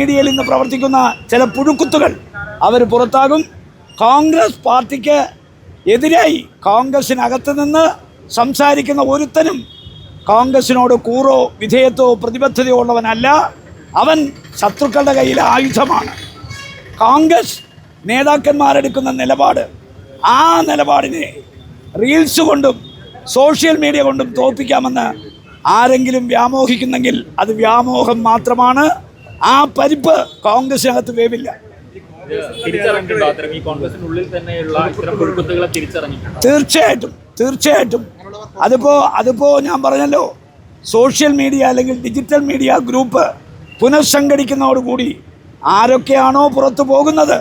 മീഡിയയിൽ ഇന്ന് പ്രവർത്തിക്കുന്ന ചില പുഴുക്കുത്തുകൾ അവർ പുറത്താകും. കോൺഗ്രസ് പാർട്ടിക്ക് എതിരായി കോൺഗ്രസിനകത്ത് നിന്ന് സംസാരിക്കുന്ന ഒരുത്തനും കോൺഗ്രസിനോട് കൂറോ വിധേയത്വോ പ്രതിബദ്ധതയോ ഉള്ളവനല്ല. അവൻ ശത്രുക്കളുടെ കയ്യിലെ ആയുധമാണ്. കോൺഗ്രസ് നേതാക്കന്മാരെടുക്കുന്ന നിലപാട് ആ നിലപാടിനെ റീൽസ് കൊണ്ടും സോഷ്യൽ മീഡിയ കൊണ്ടും തോൽപ്പിക്കാമെന്ന് ആരെങ്കിലും വ്യാമോഹിക്കുന്നെങ്കിൽ അത് വ്യാമോഹം മാത്രമാണ്. ആ പരിപ്പ് കോൺഗ്രസിനകത്ത് വേവില്ല. തീർച്ചയായിട്ടും തീർച്ചയായിട്ടും. അതിപ്പോ അതിപ്പോ ഞാൻ പറഞ്ഞല്ലോ സോഷ്യൽ മീഡിയ അല്ലെങ്കിൽ ഡിജിറ്റൽ മീഡിയ ഗ്രൂപ്പ് പുനഃസംഘടിക്കുന്നതോടുകൂടി ആരൊക്കെയാണോ പുറത്തു പോകുന്നത്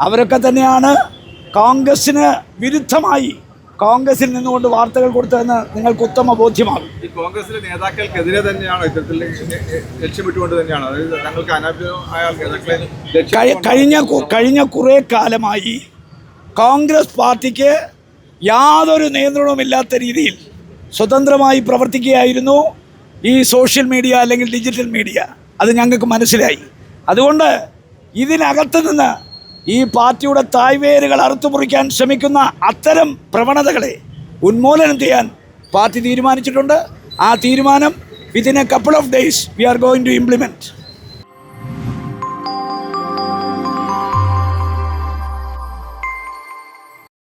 അവരൊക്കെ തന്നെയാണ് കോൺഗ്രസ്സിന് വിരുദ്ധമായി കോൺഗ്രസിൽ നിന്നുകൊണ്ട് വാർത്തകൾ കൊടുത്തതെന്ന് നിങ്ങൾക്ക് ഉത്തമ ബോധ്യമാകും. ഈ കോൺഗ്രസിലെ നേതാക്കൾക്കെതിരെ തന്നെയാണ് ഇത്തരത്തിൽ ലക്ഷ്യമിട്ടുകൊണ്ട് തന്നെയാണ്. അതായത് തങ്ങൾക്ക് അനാഭ്യമായ നേതാക്കളെ കഴിഞ്ഞ കഴിഞ്ഞ കുറേ കാലമായി കോൺഗ്രസ് പാർട്ടിക്ക് യാതൊരു നിയന്ത്രണവുമില്ലാത്ത രീതിയിൽ സ്വതന്ത്രമായി പ്രവർത്തിക്കുകയായിരുന്നു ഈ സോഷ്യൽ മീഡിയ അല്ലെങ്കിൽ ഡിജിറ്റൽ മീഡിയ. അത് ഞങ്ങൾക്ക് മനസ്സിലായി. അതുകൊണ്ട് ഇതിനകത്ത് നിന്ന് ഈ പാർട്ടിയുടെ തായ്വേരുകൾ അറുത്തുമുറിക്കാൻ ശ്രമിക്കുന്ന അത്തരം പ്രവണതകളെ ഉന്മൂലനം ചെയ്യാൻ പാർട്ടി തീരുമാനിച്ചിട്ടുണ്ട്. ആ തീരുമാനം within a couple of days we are going to implement